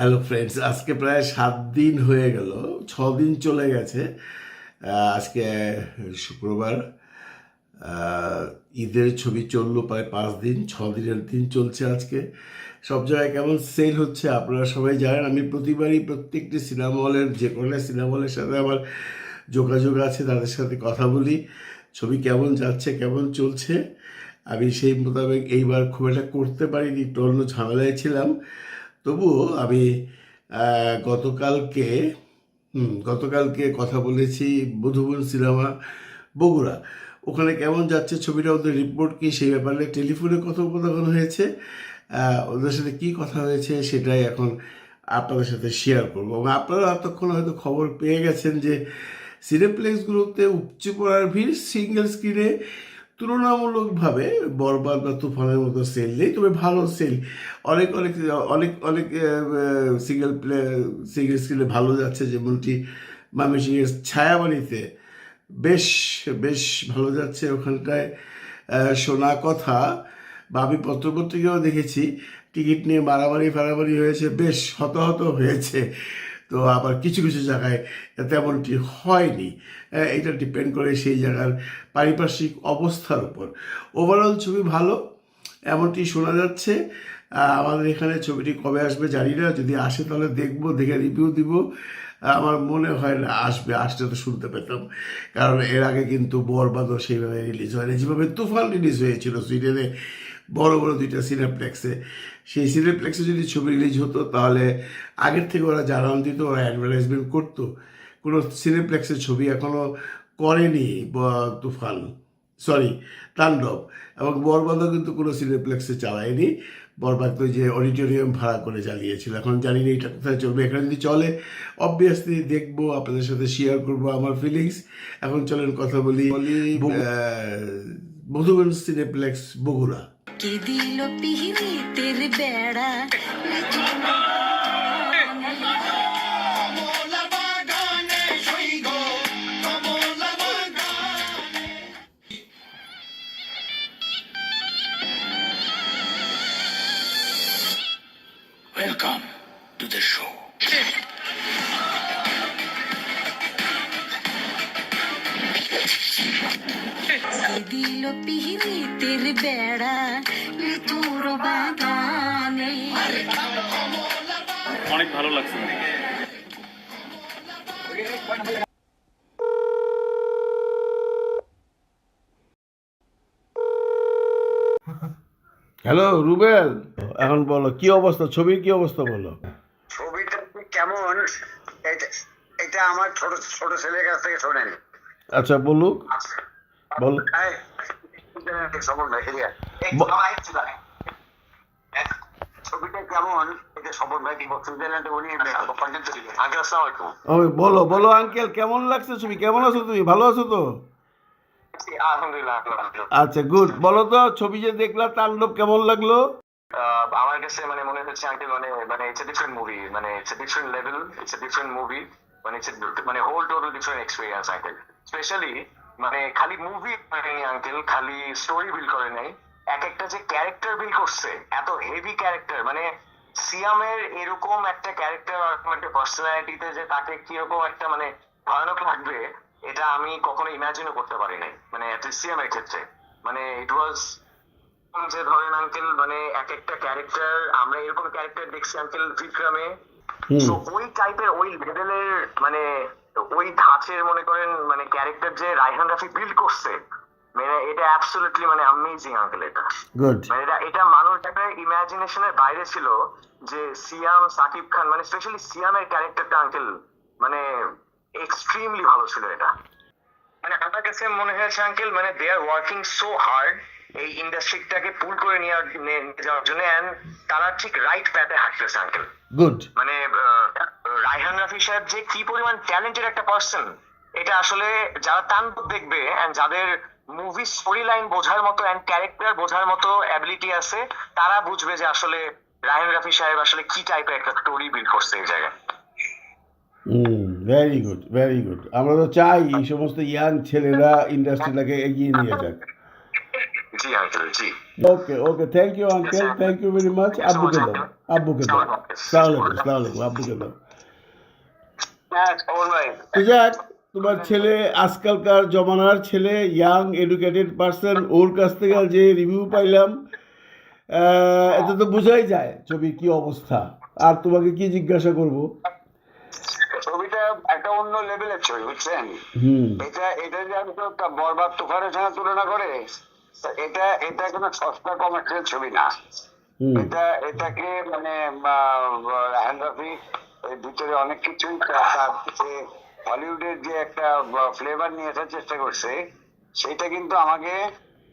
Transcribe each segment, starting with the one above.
Hello friends আজকে প্রায় সাত দিন হয়ে গেল। ছ দিন চলে গেছে। আজকে শুক্রবার। ঈদের ছবি চলল প্রায় পাঁচ দিন, ছ দিনের দিন চলছে আজকে। সব জায়গায় কেমন সেল হচ্ছে আপনারা সবাই জানেন। আমি প্রতিবারই প্রত্যেকটি সিনেমা হলের, যে কোনো সিনেমা হলের সাথে আমার যোগাযোগ আছে, তাদের সাথে কথা বলি। ছবি কেমন যাচ্ছে, কেমন চলছে, আমি সেই মোতাবেক এইবার খুব একটা করতে পারিনি, একটু অন্য ঝামেলায় ছিলাম। তবুও আমি গতকালকে গতকালকে কথা বলেছি মধুবন সিনেমা বগুড়া। ওখানে কেমন যাচ্ছে ছবিটা, ওদের রিপোর্ট কী? সেই ব্যাপারে টেলিফোনে কথোপকথন হয়েছে। ওদের সাথে কী কথা হয়েছে সেটাই এখন আপনাদের সাথে শেয়ার করব। এবং আপনারা এতক্ষণ হয়তো খবর পেয়ে গেছেন যে সিনেপ্লেক্সগুলোতে উপচে পড়ার ভিড় সিঙ্গেল স্ক্রিনে তুলনামূলকভাবে বরবাদ বা তুফানের মতো সেল নেই, তবে ভালো সেল অনেক অনেক অনেক অনেক সিঙ্গেল প্লে সিঙ্গেল স্ক্রিনে ভালো যাচ্ছে যেমনটি মামিসিংয়ের ছায়াবাড়িতে বেশ বেশ ভালো যাচ্ছে ওখানটায়। শোনা কথা, বা আমি পত্রপত্রিকাও দেখেছি, টিকিট নিয়ে মারামারি ফারামারি হয়েছে, বেশ হতাহত হয়েছে। তো আবার কিছু কিছু জায়গায় তেমনটি হয়নি। এটা ডিপেন্ড করে সেই জায়গার পারিপার্শ্বিক অবস্থার উপর। ওভারঅল ছবি ভালো, এমনটি শোনা যাচ্ছে। আমাদের এখানে ছবিটি কবে আসবে জানি না, যদি আসে তাহলে দেখব, দেখে রিভিউ দিব। আমার মনে হয় না আসবে, আসলে তো শুনতে পেতাম। কারণ এর আগে কিন্তু বরবাদও সেইভাবে রিলিজ হয়নি। যেভাবে তুফান রিলিজ হয়েছিল সুইডেনে বড় বড় দুইটা সিনেপ্লেক্সে সেই সিনেপ্লেক্সে যদি ছবি রিলিজ হতো তাহলে আগের থেকে ওরা জানান দিত ওরা অ্যাডভার্টাইজমেন্ট করতো। কোনো সিনেপ্লেক্সের ছবি এখনও করেনি তুফান সরি তাণ্ডব। এবং বরবাদও কিন্তু কোনো সিনেপ্লেক্সে চালায়নি। বরবাদ তো যে অডিটোরিয়াম ভাড়া করে চালিয়েছিল। এখন জানি না এটা কোথায় চলবে। এখানে যদি চলে অবভিয়াসলি দেখব আপনাদের সাথে শেয়ার করব আমার ফিলিংস এখন চলেন কথা বলি বলি মধুবন সিনেপ্লেক্স বগুড়া। কে দিল পিহিতের বেড়া কে দিল পিহিতের বেড়া লিচুর বাগানে অনেক ভালো লাগছে। হ্যালো রুবেল। এখন বলো কি অবস্থা? ছবির কি অবস্থা বলো? ছবিটা কেমন? এটা- এটা আমার ছোট ছোট ছেলের কাছ থেকে শোনেন। আচ্ছা বলুক। ও, বলো বলো আঙ্কেল কেমন লাগছে ছবি কেমন আছো তুমি? ভালো আছো তো। আচ্ছা গুড বলো তো ছবি যে দেখলাম তাণ্ডব কেমন লাগল? আমার কাছে মানে মনে হচ্ছে আঙ্কেল মানে মানে ইটস এ ডিফারেন্ট মুভি মানে it's a different level it's a different movie মানে ইটস মানে whole total different experience uncle specially মানে খালি মুভি মানে আঙ্কেল খালি স্টোরি বিল্ড করে নাই। এক একটা যে ক্যারেক্টার বিল্ড করছে এত হেভি ক্যারেক্টার মানে সিয়ামের এরকম একটা ক্যারেক্টার একটা পার্সোনালিটিতে যে তাকে কীরকম একটা মানে ভয়ানক লাগবে এটা আমি কখনো ইমাজিনও করতে পারি নাই মানে সিয়ামের ক্ষেত্রে। মানে ইট ওয়াজ যে ধরেন আঙ্কেল মানে এক একটা ক্যারেক্টার আমরা এরকম ক্যারেক্টার দেখছি আঙ্কেল বিক্রমে। তো ওই টাইপের ওই লেভেলের মানে ওই ধাঁচের মনে করেন মানে ক্যারেক্টার যে রাইহান রাফি বিল্ড করছে মানে এটা অ্যাবসলিউটলি মানে অ্যামেজিং আঙ্কেল এটা। গুড মানে এটা এটা মানুষ একটা ইমাজিনেশনের বাইরে ছিল যে সিয়াম সাকিব খান মানে স্পেশালি সিয়ামের ক্যারেক্টারটা আঙ্কেল মানে এক্সট্রিমলি ভালো ছিল এটা। মানে আমার কাছে মনে হয়েছে আঙ্কেল মানে they are working so hard এই ইন্ডাস্ট্রিটাকে পুল করে নিয়ে যাওয়ার জন্য তারা ঠিক রাইট প্যাথে হাঁটতেছে আঙ্কেল গুড মানে রাফি সাহেব যে কি পরিমাণ ট্যালেন্টেড একটা পার্সন এটা আসলে যারা তাণ্ডব দেখবে যাদের মুভি স্টোরি লাইন বোঝার মতো অ্যান্ড ক্যারেক্টার বোঝার মতো অ্যাবিলিটি আছে তারা বুঝবে যে আসলে রায়হান রাফি সাহেব আসলে কি টাইপের একটা স্টোরি বিল্ড করছে এই জায়গায়। ভেরি গুড ভেরি গুড আমরা তো চাই এই সমস্ত ইয়াং ছেলেরা ইন্ডাস্ট্রিটাকে এগিয়ে নিয়ে যাক। জি uncle G. Okay okay thank you uncle thank you very much আব্বুকে দাও আব্বুকে দাও। সালাম আলাইকুম সালাম আলাইকুম আব্বুকে দাও। যাক তোমার ছেলে আজকালকার জমানার ছেলে ইয়াং এডুকেটেড পার্সন ওর কাছ থেকে যে রিভিউ পাইলাম এতে তো বোঝাই যায় ছবি কি অবস্থা। আর তোমাকে কি জিজ্ঞাসা করব? ছবিটা একটা অন্য লেভেলের ছবি বুঝছেন? হুম। এটা এটা যে আমি তো বরবাদ তুফানের সঙ্গে তুলনা করে এটা এটা কোনো সস্তা কমার্শিয়াল ছবি না। এটা এটাকে মানে রফি এর ভিতরে অনেক কিছুই হলিউডের যে একটা ফ্লেভার নিয়ে আসার চেষ্টা করছে সেটা কিন্তু আমাকে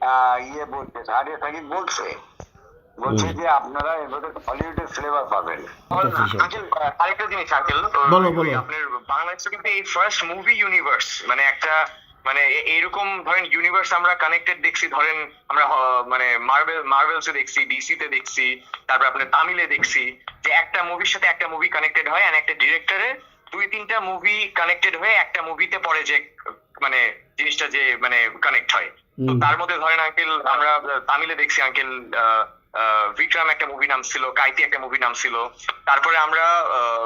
আহ, ইয়ে বলছে সারিয়া সাকিব বলছে। বলছে যে আপনারা এবারে হলিউডের ফ্লেভার পাবেন। আরেকটা জিনিস আঙ্কেল। আপনার বাংলাদেশে কিন্তু এই ফার্স্ট মুভি ইউনিভার্স মানে একটা মানে এইরকম ধরেন ইউনিভার্স আমরা কানেক্টেড দেখছি ধরেন আমরা মানে মার্বেল মার্ভেলসে দেখছি ডিসি তে দেখছি তারপর আপনার তামিলে দেখছি যে একটা মুভির সাথে একটা মুভি কানেক্টেড হয় আর একটা ডিরেক্টরে দুই তিনটা মুভি কানেক্টেড হয়ে একটা মুভিতে পরে যে মানে জিনিসটা যে মানে কানেক্ট হয়। তো তার মধ্যে ধরেন আঙ্কেল আমরা তামিলে দেখছি আঙ্কেল বিক্রম একটা মুভি নাম ছিল কাইতি একটা মুভি নাম ছিল। তারপরে আমরা আহ,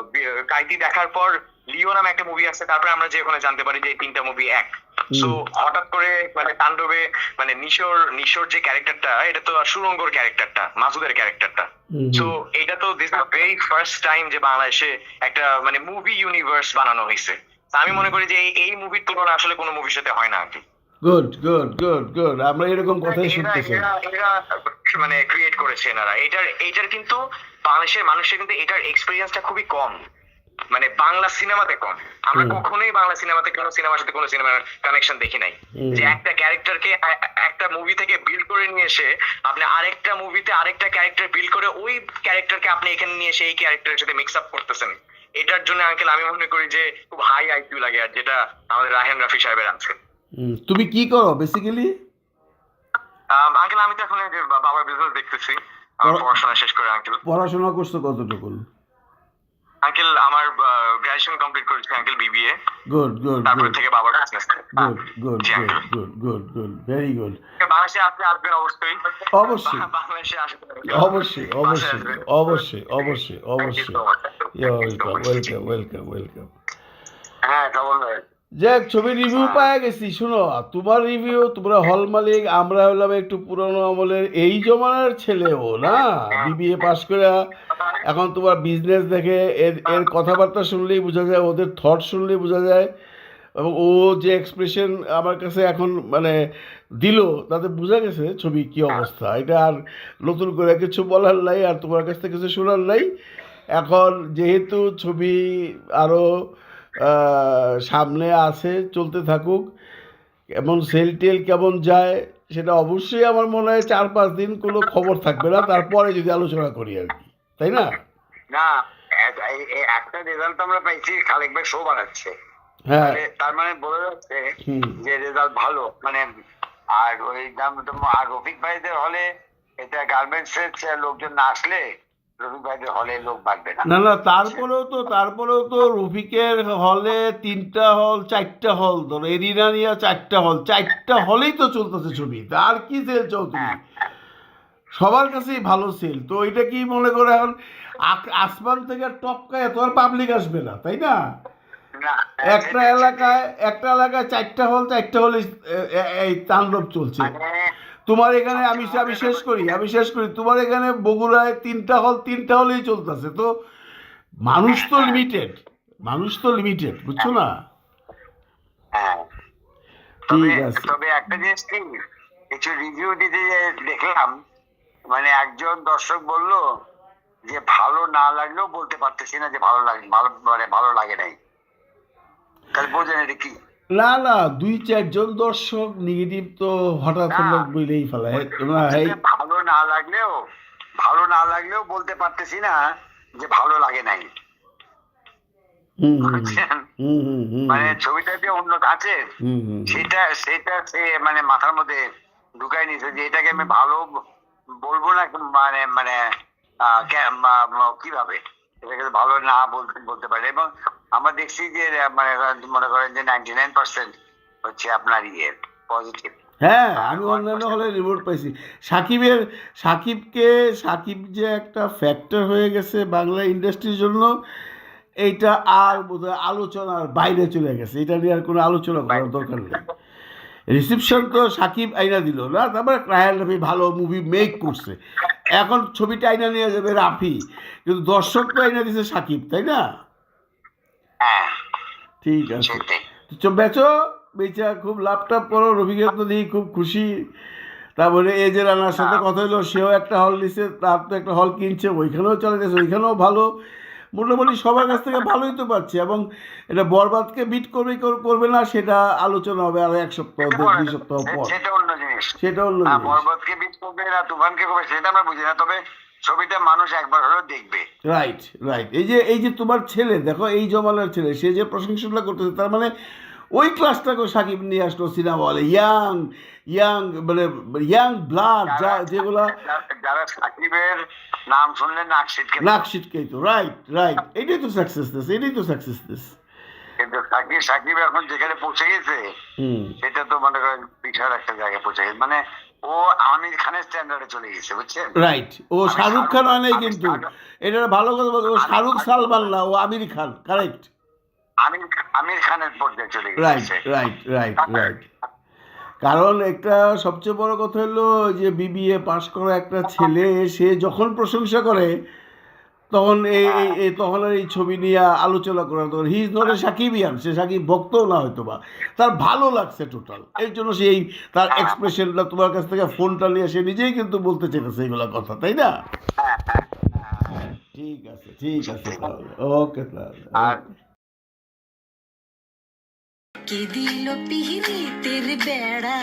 কাইতি দেখার পর লিও নামে একটা মুভি আছে তারপরে আমরা যে ওখানে জানতে পারি যে এই তিনটা মুভি এক। সো হঠাৎ করে মানে তাণ্ডবে মানে নিশোর নিশোর যে ক্যারেক্টারটা এটা তো সুরঙ্গর ক্যারেক্টারটা মাসুদের ক্যারেক্টারটা সো এটা তো this the very first time যে বাংলাদেশে একটা মানে মুভি ইউনিভার্স বানানো হয়েছে। আমি মনে করি যে এই- এই মুভির তুলনা আসলে কোনো মুভির সাথে হয় না আর কি। গুড গুড গুড গুড আমরা এরকম কথাই শুনতেছি। মানে ক্রিয়েট করেছে এনারা। এটার এটার কিন্তু বাংলাদেশের মানুষের কিন্তু এটার এক্সপিরিয়েন্সটা খুবই কম। মানে বাংলা সিনেমাতে কম। আমরা কখনোই বাংলা সিনেমাতে কোনো সিনেমার সাথে কোনো সিনেমার কানেকশন দেখি নাই। যে একটা ক্যারেক্টারকে একটা মুভি থেকে বিল্ড করে নিয়ে এসে আপনি আরেকটা মুভিতে আরেকটা ক্যারেক্টার বিল্ড করে ওই ক্যারেক্টারকে আপনি এখানে নিয়ে এসে এই ক্যারেক্টারের সাথে মিক্স আপ করতেছেন। এটার জন্য আঙ্কেল আমি মনে করি যে খুব হাই আইকিউ লাগে আর যেটা আমাদের রাহেন রাফি সাহেবের আছে। তুমি কি করো বেসিক্যালি আঙ্কেল আমি তো এখন বাবার বিজনেস দেখতেছি। আমার পড়াশোনা শেষ করে আঙ্কেল পড়াশোনা করছ কতটুকু আঙ্কেল আমার গ্রাজুয়েশন কমপ্লিট করেছি আঙ্কেল বিবিএ গুড গুড তারপর থেকে বাবার business good good good good good very good বাংলাদেশে আপনি আসবেন অবশ্যই। অবশ্যই। বাংলাদেশে আসবেন অবশ্যই অবশ্যই অবশ্যই অবশ্যই অবশ্যই। ওয়েলকাম ওয়েলকাম ওয়েলকাম ওয়েলকাম হ্যাঁ ভাই যাক ছবির রিভিউ পাওয়া গেছি। শোনো তোমার রিভিউ তোমরা হল মালিক আমরা হলাম একটু পুরনো আমলের এই জমানার ছেলেও না? বিবিএ পাশ করে এখন তোমার বিজনেস দেখে এর এর কথাবার্তা শুনলেই বোঝা যায় ওদের থট শুনলেই বোঝা যায়। এবং ও যে এক্সপ্রেশন আমার কাছে এখন মানে দিল তাতে বোঝা গেছে ছবি কি অবস্থা। এটা আর নতুন করে কিছু বলার নাই আর তোমার কাছ থেকে কিছু শোনার নাই। এখন যেহেতু ছবি আরও সামনে আছে চলতে থাকুক এবং সেল টেল কেমন যায় সেটা অবশ্যই আমার মনে হয় চার পাঁচ দিন কোনো খবর থাকবে না। তারপরে যদি আলোচনা করি আর কি। তাই না? না একটা রেজাল্ট আমরা পাইছি খালেক ভাই শো বানাচ্ছে। হ্যাঁ। তার মানে বোঝা যাচ্ছে যে রেজাল্ট ভালো। মানে আর ওই দাম তো- আর রফিক ভাইদের হলে এটা গার্মেন্টস এর লোকজন না আসলে রফিক ভাইদের হলে লোক বাড়বে না। না না তারপরেও তো তারপরেও তো রফিকের হলে তিনটা হল চারটা হল ধরো এরিনা নিয়ে চারটা হল চারটা হলেই তো চলতেছে ছবি। আর কি সেল তুমি? সবার কাছেই ভালো সেল তো এটা কি মনে করে এখন আসমান থেকে টপকায় এত আর পাবলিক আসবে না তাই না? একটা এলাকায় একটা এলাকায় চারটা হল চারটা হল এই তাণ্ডব চলছে। মানে তোমার এখানে আমি আমি শেষ করি আমি শেষ করি। তোমার এখানে বগুড়ায় তিনটা হল তিনটা হলেই চলতেছে। তো মানুষ তো লিমিটেড মানুষ তো লিমিটেড বুঝছ না? হ্যাঁ। ঠিক আছে। তবে একটা জিনিস কিছু রিভিউ দিতে দেখলাম মানে একজন দর্শক বলল যে ভালো না লাগলেও বলতে পারতেছি না যে ভালো লাগে ভালো মানে ভালো লাগে নাই। তাহলে বোঝেন এটা কি? না না দুই চারজন দর্শক নেগেটিভ তো হঠাৎ। হঠাৎ বইলেই ফেলায় না ভালো না লাগলেও ভালো না লাগলেও বলতে পারতেছি না যে ভালো লাগে নাই। মানে ছবিটা যে অন্য আছে সেটা সেটা সে মানে মাথার মধ্যে ঢুকাই নিয়েছে যে এটাকে আমি ভালো বলব না মানে মানে কীভাবে? এটাকে ভালো না বলতে বলতে পারে। এবং আমরা দেখছি যে মানে মনে করেন যে নাইনটি নাইন পার্সেন্ট হচ্ছে আপনার ইয়ে পজিটিভ হ্যাঁ আমি অন্যান্য হলে রিপোর্ট পাইছি। সাকিবের সাকিবকে সাকিব যে একটা ফ্যাক্টর হয়ে গেছে বাংলা ইন্ডাস্ট্রির জন্য এইটা আর বোধহয় আলোচনার বাইরে চলে গেছে। এটা নিয়ে আর কোনো আলোচনা করার দরকার নেই। রিসিপশন তো সাকিব আইনা দিল না? তারপরে রায়ান রাফি ভালো মুভি মেক করছে। এখন ছবিটা আইনা নিয়ে যাবে রাফি কিন্তু দর্শক তো আইনা দিছে সাকিব তাই না? হ্যাঁ। ঠিক আছে। তো বেচো বেচা খুব লাভ টাভ করো রফিকের তো দেখি খুব খুশি। তারপরে এই যে রানার সাথে কথা হলো সেও একটা হল নিছে তার তো একটা হল কিনছে ওইখানেও চলে গেছে ওইখানেও ভালো। মোটামুটি সবার কাছ থেকে ভালোই তো পাচ্ছে এবং এটা বরবাদকে বিট করবে করবে না সেটা আলোচনা হবে আর এক সপ্তাহ দুই সপ্তাহ পর। সেটা অন্য জিনিস। সেটা অন্য জিনিস। বরবাদকে বিট করবে না তুফানকে করবে সেটা আমরা বুঝি না তবে ছবিটা মানুষ একবার হলেও দেখবে। রাইট রাইট এই যে এই যে তোমার ছেলে দেখো এই জমানার ছেলে সে যে প্রশংসাটা করতেছে তার মানে ওই ক্লাসটাকে সাকিব নিয়ে আসলো সিনেমা হলে ইয়াং ইয়াং মানে ইয়াং ব্লাড যা যেগুলা যারা- সাকিবের নাম শুনলে নাক ছিটকে নাক ছিটকেই তো রাইট রাইট এটাই তো সাকসেসনেস এটাই তো সাকসেসনেস কিন্তু সাকিব সাকিব এখন যেখানে পৌঁছে গেছে সেটা তো মনে করেন বিশাল একটা জায়গায় পৌঁছে গেছে। মানে ও আমির খানের স্ট্যান্ডার্ডে চলে গেছে বুঝছেন? রাইট ও শাহরুখ খান হয় নাই কিন্তু। এটা ভালো কথা ও শাহরুখ সালমান না ও আমির খান কারেক্ট আমির আমির খানের পর্যায়ে চলে গেছে রাইট রাইট রাইট কারণ একটা সবচেয়ে বড় কথা হলো যে বিবিএ পাশ করা একটা ছেলে সে যখন প্রশংসা করে তখন এই এই তখন এই ছবি নিয়ে আলোচনা করা তখন হি ইজ নট এ সাকিবিয়ান সে সাকিব ভক্তও না হয়তো বা তার ভালো লাগছে টোটাল এর জন্য সেই তার এক্সপ্রেশনটা তোমার কাছ থেকে ফোনটা নিয়ে সে নিজেই কিন্তু বলতে চেয়েছে এইগুলো কথা তাই না? ঠিক আছে ঠিক আছে তাহলে। ওকে তাহলে। কে দিল পিহিরি তের বেড়া